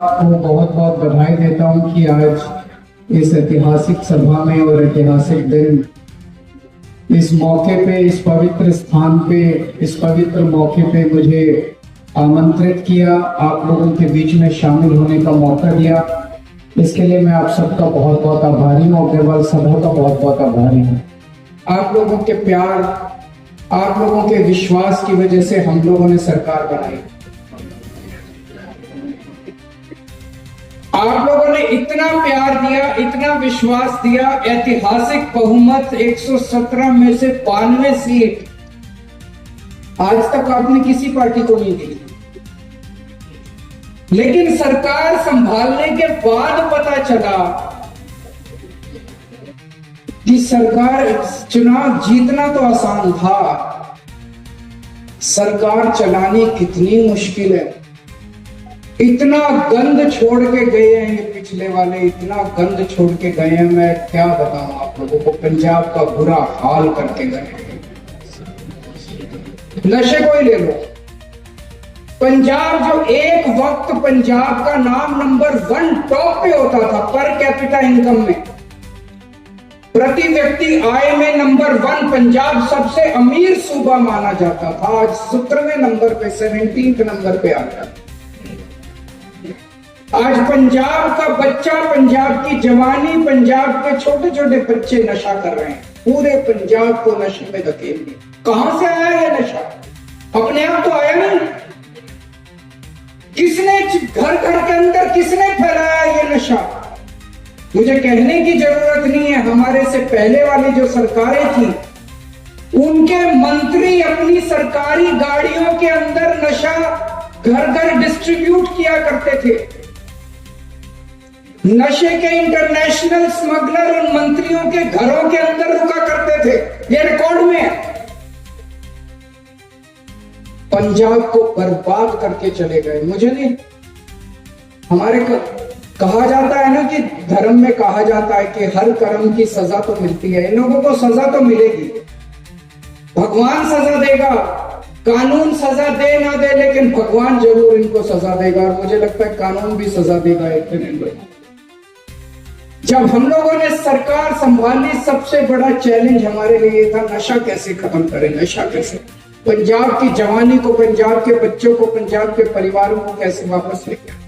आपको बहुत बहुत बधाई देता हूँ कि आज इस ऐतिहासिक सभा में और ऐतिहासिक दिन इस मौके पे, इस पवित्र स्थान पे, इस पवित्र मौके पे मुझे आमंत्रित किया, आप लोगों के बीच में शामिल होने का मौका दिया। इसके लिए मैं आप सबका बहुत बहुत आभारी हूँ अग्रवाल सभा का बहुत बहुत आभारी हूँ। आप लोगों के प्यार, आप लोगों के विश्वास की वजह से हम लोगों ने सरकार बनाई। आप लोगों ने इतना प्यार दिया, इतना विश्वास दिया, ऐतिहासिक बहुमत 117 में से बानवे सीट। आज तक आपने किसी पार्टी को नहीं दी लेकिन सरकार संभालने के बाद पता चला कि सरकार चुनाव जीतना तो आसान था। सरकार चलानी कितनी मुश्किल है। इतना गंद छोड़ के गए हैं ये पिछले वाले, इतना गंद छोड़ के गए हैं, मैं क्या बताऊँ आप लोगों को? पंजाब का बुरा हाल करके गए नशे को ही ले लो। पंजाब जो एक वक्त पंजाब का नाम नंबर वन टॉप पे होता था, पर कैपिटा इनकम में। प्रति व्यक्ति आय में नंबर वन पंजाब सबसे अमीर सूबा माना जाता था। आज सत्रहवें नंबर पे सेवेंटीन नंबर पे आ गया। आज पंजाब का बच्चा, पंजाब की जवानी, पंजाब के छोटे छोटे बच्चे नशा कर रहे हैं। पूरे पंजाब को नशे में धकेल दिया कहाँ से आया ये नशा? अपने आप तो आया नहीं। किसने घर घर के अंदर किसने फैलाया ये नशा? मुझे कहने की ज़रूरत नहीं है, हमारे से पहले वाली जो सरकारें थी, उनके मंत्री अपनी सरकारी गाड़ियों के अंदर नशा घर घर डिस्ट्रीब्यूट किया करते थे। नशे के इंटरनेशनल स्मगलर उन मंत्रियों के घरों के अंदर रुका करते थे। ये रिकॉर्ड में है। पंजाब को बर्बाद करके चले गए। मुझे नहीं। हमारे कहा जाता है ना कि धर्म में कहा जाता है कि हर कर्म की सजा तो मिलती है। इन लोगों को सजा तो मिलेगी। भगवान सजा देगा। कानून सजा दे ना दे, लेकिन भगवान ज़रूर इनको सजा देगा। और मुझे लगता है कानून भी सजा देगा एक दिन। जब हम लोगों ने सरकार संभाली सबसे बड़ा चैलेंज हमारे लिए था नशा कैसे खत्म करें नशा कैसे पंजाब की जवानी को पंजाब के बच्चों को पंजाब के परिवारों को कैसे वापस लेके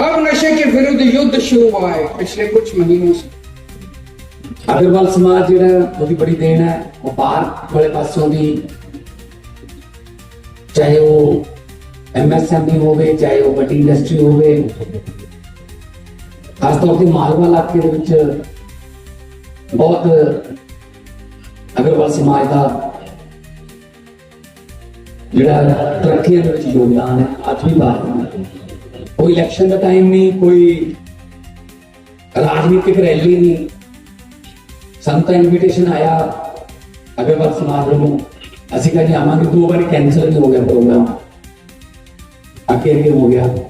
अब नशे के विरुद्ध युद्ध शुरू हुआ है पिछले कुछ महीनों से ਅਗਰਵਾਲ ਸਮਾਜ ਜਿਹੜਾ ਉਹਦੀ ਬੜੀ ਦੇਣ ਹੈ ਵਪਾਰ ਵਾਲੇ ਪਾਸੋਂ ਵੀ ਚਾਹੇ ਉਹ ਐਮਐਸਐਮਈ ਹੋਵੇ ਚਾਹੇ ਉਹ ਵੱਡੀ ਇੰਡਸਟਰੀ ਹੋਵੇ ਖਾਸ ਤੌਰ ਤੇ ਮਾਲਵਾ ਇਲਾਕੇ ਦੇ ਵਿੱਚ ਬਹੁਤ ਅਗਰਵਾਲ ਸਮਾਜ ਦਾ ਜਿਹੜਾ ਤਰੱਕੀਆਂ ਦੇ ਵਿੱਚ ਯੋਗਦਾਨ ਹੈ ਅੱਜ ਵੀ ਬਾਤ ਕੋਈ ਇਲੈਕਸ਼ਨ ਦਾ ਟਾਈਮ ਨਹੀਂ ਕੋਈ ਰਾਜਨੀਤਿਕ ਰੈਲੀ ਨਹੀਂ ਸਾਨੂੰ ਤਾਂ ਇਨਵੀਟੇਸ਼ਨ ਆਇਆ ਅਗਰਵਾਲ ਸਮਾਜ ਵੱਲੋਂ ਅਸੀਂ ਕਹਿੰਦੇ ਆਵਾਂਗੇ ਦੋ ਵਾਰੀ ਕੈਂਸਲ ਵੀ ਹੋ ਗਿਆ ਪ੍ਰੋਗਰਾਮ ਅਕੇਲੇ ਹੋ ਗਿਆ ਪਰ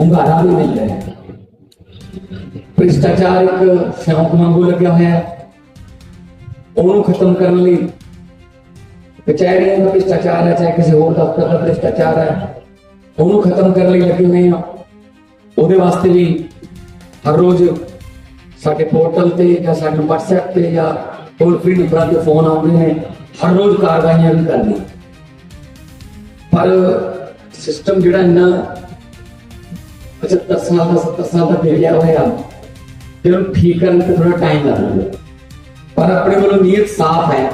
ਹੁੰਗਾਰਾ ਵੀ ਮਿਲ ਰਿਹਾ ਹੈ। ਭ੍ਰਿਸ਼ਟਾਚਾਰ ਇੱਕ ਸ਼ੌਂਕ ਵਾਂਗੂ ਲੱਗਿਆ ਹੋਇਆ ਹੈ। ਉਹਨੂੰ ਖਤਮ ਕਰਨ ਲਈ ਕਚਹਿਰੀਆਂ ਦਾ ਭ੍ਰਿਸ਼ਟਾਚਾਰ ਹੈ, ਚਾਹੇ ਕਿਸੇ ਹੋਰ ਦਫ਼ਤਰ ਦਾ ਭ੍ਰਿਸ਼ਟਾਚਾਰ ਹੈ, ਉਹਨੂੰ ਖਤਮ ਕਰਨ ਲਈ ਲੱਗੇ ਹੋਏ ਆ ਉਹਦੇ ਵਾਸਤੇ ਵੀ ਹਰ ਰੋਜ਼ ਸਾਡੇ ਪੋਰਟਲ ਤੇ ਜਾਂ ਸਾਡੇ WhatsApp ਤੇ ਜਾਂ ਹੋਰ ਫ੍ਰੀ ਨੰਬਰਾਂ ਦੇ ਫੋਨ ਆਉਂਦੇ ਨੇ, ਹਰ ਰੋਜ਼ ਕਾਰਵਾਈਆਂ ਵੀ ਕਰਨੀ ਪਰ ਸਿਸਟਮ ਜਿਹੜਾ ਇੰਨਾ 75 ਸਾਲ ਦਾ 70 ਸਾਲ ਦਾ ਫੇਲਿਆ ਹੋਇਆ ਤੇ ਉਹਨੂੰ ਠੀਕ ਕਰਨ ਤੇ ਥੋੜਾ ਟਾਈਮ ਲੱਗਦਾ ਪਰ ਆਪਣੇ ਵੱਲੋਂ ਨੀਅਤ ਸਾਫ਼ ਹੈ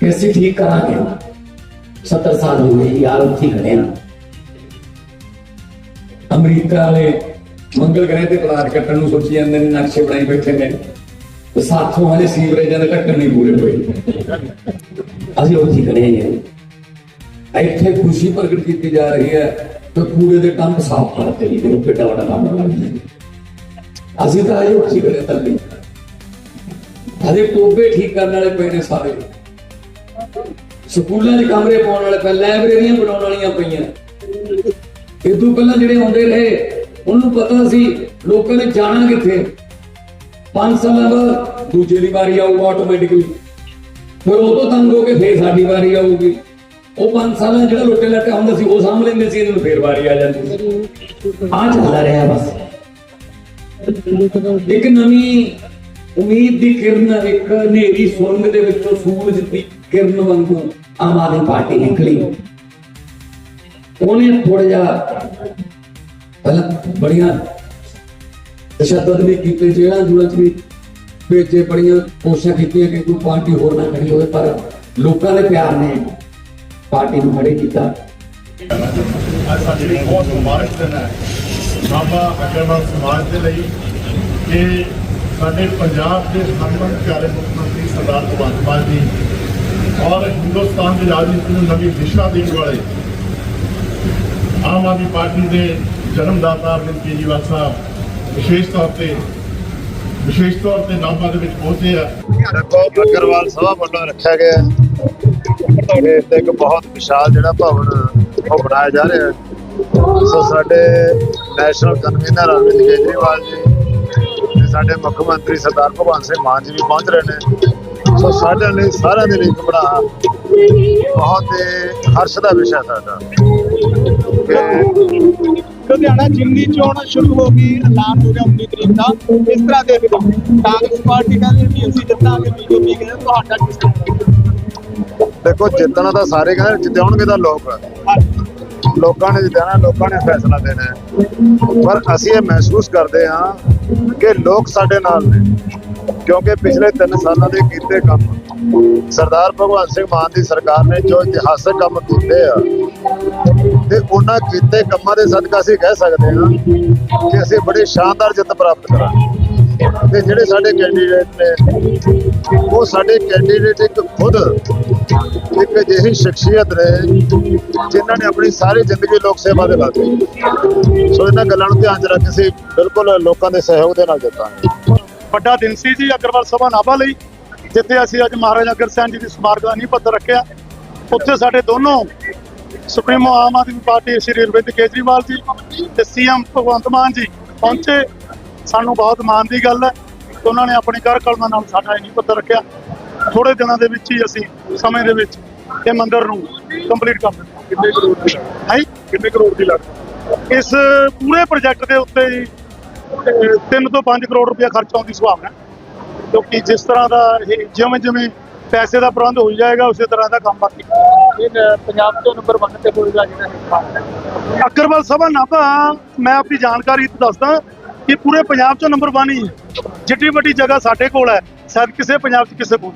ਕਿ ਅਸੀਂ ਠੀਕ ਕਰਾਂਗੇ। 70 ਸਾਲ ਹੋ ਗਏ, ਯਾਰ ਉੱਥੇ ਖੜੇ ਹਾਂ। ਅਮਰੀਕਾ ਵਾਲੇ ਮੰਗਲ ਗ੍ਰਹਿ ਤੇ ਪਲਾਟ ਕੱਟਣ ਨੂੰ ਸੋਚੀ ਜਾਂਦੇ ਨੇ, ਨਕਸ਼ੇ ਬਣਾਈ ਬੈਠੇ ਨੇ। ਤੇ ਸਾਥੋਂ ਹਲੇ ਸੀਵਰੇਜਾਂ ਦੇ ਢੱਕਣ ਨਹੀਂ ਪੂਰੇ ਹੋਏ। ਅਸੀਂ ਉੱਥੇ ਖੜੇ ਹਾਂ। ਇੱਥੇ ਖੁਸ਼ੀ ਪ੍ਰਗਟ ਕੀਤੀ ਜਾ ਰਹੀ ਹੈ। ਤੇ ਕੂੜੇ ਦੇ ਟੰਕ ਸਾਫ਼ ਕਰਦੇ ਨਹੀਂ ਉਹ ਕਿੱਡਾ ਵੱਡਾ ਕੰਮ ਕਰਦੇ ਅਸੀਂ ਤਾਂ ਆਏ ਉੱਚੀ ਕਰੇ ਤੱਲੇ ਹਜੇ ਟੋਬੇ ਠੀਕ ਕਰਨ ਵਾਲੇ ਪਏ ਨੇ ਸਾਰੇ। ਸਕੂਲਾਂ 'ਚ ਕਮਰੇ ਪਾਉਣ ਵਾਲੇ ਪਏ, ਲਾਇਬ੍ਰੇਰੀਆਂ ਬਣਾਉਣ ਵਾਲੀਆਂ ਪਈਆਂ। ਇਹ ਪਹਿਲਾਂ ਜਿਹੜੇ ਆਉਂਦੇ ਰਹੇ, ਉਹਨੂੰ ਪਤਾ ਸੀ, ਲੋਕਾਂ ਨੇ ਜਾਣਾ ਕਿੱਥੇ? 5 ਸਾਲਾਂ ਬਾਅਦ ਦੂਜੇ ਦੀ ਵਾਰੀ ਆਊਗਾ ਆਟੋਮੈਟਿਕਲੀ ਫਿਰ ਉਹ ਤੋਂ ਤੰਗ ਹੋ ਕੇ ਫੇਰ ਸਾਡੀ ਵਾਰੀ ਆਊਗੀ। ਉਹ 5 ਸਾਲਾਂ 'ਚ ਜਿਹੜਾ ਲੋਟੇ ਲੱਟੇ ਹੁੰਦਾ ਸੀ, ਉਹ ਸਾਂਭ ਲੈਂਦੇ ਸੀ, ਇਹਨਾਂ ਨੂੰ ਫੇਰ ਵਾਰੀ ਆ ਜਾਂਦੀ ਸੀ। ਆ ਚੱਲਦਾ ਰਿਹਾ ਬਸ। ਇੱਕ ਨਵੀਂ ਉਮੀਦ ਦੀ ਕਿਰਨ, ਇੱਕ ਨੇਰੀ ਸੁਰੰਗ ਦੇ ਵਿੱਚੋਂ ਸੂਰਜ ਦੀ ਕਿਰਨ ਵਾਂਗੂ ਆਮ ਆਦਮੀ ਪਾਰਟੀ ਨਿਕਲੀ। ਉਹਨੇ ਥੋੜਾ ਜਿਹਾ ਪਹਿਲਾਂ ਬੜੀਆਂ ਤਸ਼ੱਦਦ ਵੀ ਕੀਤੇ ਜਿਹੜਾ ਚ ਵੀ ਵੇਚੇ ਬੜੀਆਂ ਕੋਸ਼ਿਸ਼ਾਂ ਕੀਤੀਆਂ ਕਿ ਕੋਈ ਪਾਰਟੀ ਹੋਰ ਨਾ ਖੜੀ ਹੋਵੇ, ਪਰ ਲੋਕਾਂ ਦੇ ਪਿਆਰ ਨੇ ਪਾਰਟੀ ਨੂੰ ਖੜੇ ਕੀਤਾ। ਅੱਜ ਸਾਡੇ ਲਈ ਬਹੁਤ ਮੁਬਾਰਕ ਦਿਨ ਹੈ। ਬਾਬਾ ਅਗਰਵਾਲ ਸਮਾਜ ਦੇ ਲਈ ਕਿ ਸਾਡੇ ਪੰਜਾਬ ਦੇ ਹਰਮਨ ਪਿਆਰੇ ਮੁੱਖ ਮੰਤਰੀ ਸਰਦਾਰ ਭਗਵੰਤ ਮਾਨ ਜੀ ਔਰ ਹਿੰਦੁਸਤਾਨ ਦੀ ਰਾਜਨੀਤੀ ਨੂੰ ਨਵੀਂ ਦਿਸ਼ਾ ਦੇਣ ਵਾਲੇ ਆਮ ਆਦਮੀ ਪਾਰਟੀ ਦੇ ਜਨਮਦਾਤਾ ਅਰਵਿੰਦ ਕੇਜਰੀਵਾਲ ਸਾਹਿਬ ਵਿਸ਼ੇਸ਼ ਤੌਰ ਤੇ ਵਿਸ਼ੇਸ਼ ਤੌਰ ਤੇ ਨਾਭਾ ਦੇ ਵਿੱਚ ਪਹੁੰਚੇ ਆ। ਅਗਰਵਾਲ ਸਭਾ ਵੱਲੋਂ ਰੱਖਿਆ ਗਿਆ ਹੈ ਤੇ ਇੱਕ ਬਹੁਤ ਵਿਸ਼ਾਲ ਜਿਹੜਾ ਭਵਨ ਉਹ ਬਣਾਇਆ ਜਾ ਰਿਹਾ ਹੈ। ਸੋ ਸਾਡੇ ਨੈਸ਼ਨਲ ਕਨਵੀਨਰ ਅਰਵਿੰਦ ਕੇਜਰੀਵਾਲ ਜੀ ਤੇ ਸਾਡੇ ਮੁੱਖ ਮੰਤਰੀ ਸਰਦਾਰ ਭਗਵੰਤ ਸਿੰਘ ਮਾਨ ਜੀ ਵੀ ਪਹੁੰਚ ਰਹੇ ਨੇ। ਸੋ ਸਾਡੇ ਲਈ ਸਾਰਿਆਂ ਦੇ ਲਈ ਬੜਾ ਬਹੁਤ ਹਰਸ਼ ਦਾ ਵਿਸ਼ਾ ਸਾਡਾ। ਲੁਧਿਆਣਾ ਜਿਮਨੀ ਚੋਣ ਸ਼ੁਰੂ ਹੋ ਗਈ, ਐਲਾਨ ਹੋ ਗਿਆ 19 ਤਰੀਕ ਦਾ। ਇਸ ਤਰ੍ਹਾਂ ਦੇ ਕਾਂਗਰਸ ਪਾਰਟੀ ਕਹਿੰਦੇ ਵੀ ਅਸੀਂ ਜਿੱਤਾਂਗੇ, ਬੀਜੇਪੀ ਕਹਿੰਦੇ ਤੁਹਾਡਾ ਕਿਸ ਤਰ੍ਹਾਂ? ਦੇਖੋ, ਜਿੱਤਣਾ ਤਾਂ ਸਾਰੇ ਕਹਿੰਦੇ ਜਿੱਤਣਗੇ ਤਾਂ ਲੋਕ। ਲੋਕਾਂ ਨੇ ਜਿੱਤਣਾ ਲੋਕਾਂ ਨੇ ਫੈਸਲਾ ਦੇਣਾ ਪਰ ਅਸੀਂ ਇਹ ਮਹਿਸੂਸ ਕਰਦੇ ਹਾਂ ਕਿ ਲੋਕ ਸਾਡੇ ਨਾਲ ਨੇ, ਕਿਉਂਕਿ ਪਿਛਲੇ 3 ਸਾਲਾਂ ਦੇ ਕੀਤੇ ਕੰਮ, ਸਰਦਾਰ ਭਗਵੰਤ ਸਿੰਘ ਮਾਨ ਦੀ ਸਰਕਾਰ ਨੇ ਜੋ ਇਤਿਹਾਸਕ ਕੰਮ ਕੀਤੇ ਆ, ਤੇ ਉਹਨਾਂ ਕੀਤੇ ਕੰਮਾਂ ਦੇ ਸਦਕਾ ਅਸੀਂ ਕਹਿ ਸਕਦੇ ਹਾਂ ਕਿ ਅਸੀਂ ਬੜੀ ਸ਼ਾਨਦਾਰ ਜਿੱਤ ਪ੍ਰਾਪਤ ਕਰਾਂਗੇ। ਤੇ ਜਿਹੜੇ ਸਾਡੇ ਕੈਂਡੀਡੇਟ ਨੇ ਉਹ ਸਾਡੇ ਕੈਂਡੀਡੇਟ ਇੱਕ ਖੁਦ ਇੱਕ ਅਜਿਹੀ ਸ਼ਖਸੀਅਤ ਰਹੇ ਜਿਨ੍ਹਾਂ ਨੇ ਆਪਣੀ ਸਾਰੀ ਜ਼ਿੰਦਗੀ ਲੋਕ ਸੇਵਾ ਦੇ ਲਾ ਦਿੱਤੀ ਸੋ ਇਹਨਾਂ ਗੱਲਾਂ ਨੂੰ ਧਿਆਨ 'ਚ ਰੱਖ ਕੇ ਅਸੀਂ ਬਿਲਕੁਲ ਲੋਕਾਂ ਦੇ ਸਹਿਯੋਗ ਦੇ ਨਾਲ ਦਿੱਤਾ ਵੱਡਾ ਦਿਨ ਸੀ ਜੀ ਅਗਰਵਾਲ ਸਭਾ ਨਾਭਾ ਲਈ, ਜਿੱਥੇ ਅਸੀਂ ਅੱਜ ਮਹਾਰਾਜਾ ਅਗਰਸੈਨ ਜੀ ਦੀ ਸਮਾਰਕ ਦਾ ਨੀਂਹ ਪੱਥਰ ਰੱਖਿਆ। ਉੱਥੇ ਸਾਡੇ ਦੋਨੋਂ ਸੁਪਰੀਮੋ ਆਮ ਆਦਮੀ ਪਾਰਟੀ ਸ਼੍ਰੀ ਅਰਵਿੰਦ ਕੇਜਰੀਵਾਲ ਜੀ ਤੇ ਸੀਐਮ ਭਗਵੰਤ ਮਾਨ ਜੀ ਪਹੁੰਚੇ। ਸਾਨੂੰ ਬਹੁਤ ਮਾਣ ਦੀ ਗੱਲ ਹੈ। ਉਹਨਾਂ ਨੇ ਆਪਣੀ ਕਰ ਕਲਮਾਂ ਨਾਲ ਸਾਡਾ ਇਹ ਨੀਂਹ ਪੱਥਰ ਰੱਖਿਆ। ਥੋੜੇ ਦਿਨਾਂ ਦੇ ਵਿੱਚ ਹੀ ਅਸੀਂ ਸਮੇਂ ਦੇ ਵਿੱਚ ਇਹ ਮੰਦਿਰ ਨੂੰ ਕੰਪਲੀਟ ਕਰ ਦਿੱਤਾ। ਕਿੰਨੇ ਕਰੋੜ ਦੀ ਹੈ? ਕਿੰਨੇ ਕਰੋੜ ਦੀ ਲੱਗ ਇਸ ਪੂਰੇ ਪ੍ਰੋਜੈਕਟ ਦੇ ਉੱਤੇ ਜੀ 3 ਤੋਂ 5 ਕਰੋੜ ਰੁਪਏ ਖਰਚ ਆਉਣ ਦੀ ਸੰਭਾਵਨਾ। ਕਿਉਂਕਿ ਜਿਸ ਤਰ੍ਹਾਂ ਦਾ ਇਹ ਜਿਵੇਂ ਜਿਵੇਂ ਪੈਸੇ ਦਾ ਪ੍ਰਬੰਧ ਹੋ ਜਾਏਗਾ ਉਸੇ ਤਰ੍ਹਾਂ ਦਾ ਕੰਮ ਬਾਕੀ ਇਹ ਪੰਜਾਬ ਤੋਂ ਨੰਬਰ 1 ਤੇ ਹੋਏਗਾ ਜਿਹੜਾ ਅਕਰਵਾਲ ਸਭਾ ਨਾਭਾ ਮੈਂ ਆਪਣੀ ਜਾਣਕਾਰੀ ਦੱਸਦਾ। ਕਿ ਪੂਰੇ ਪੰਜਾਬ ਚੋਂ ਨੰਬਰ 1 ਹੀ ਹੈ। ਜਿੱਡੀ ਵੱਡੀ ਜਗ੍ਹਾ ਸਾਡੇ ਕੋਲ ਹੈ, ਸ਼ਾਇਦ ਕਿਸੇ ਪੰਜਾਬ 'ਚ ਕਿਸੇ ਕੋਲ।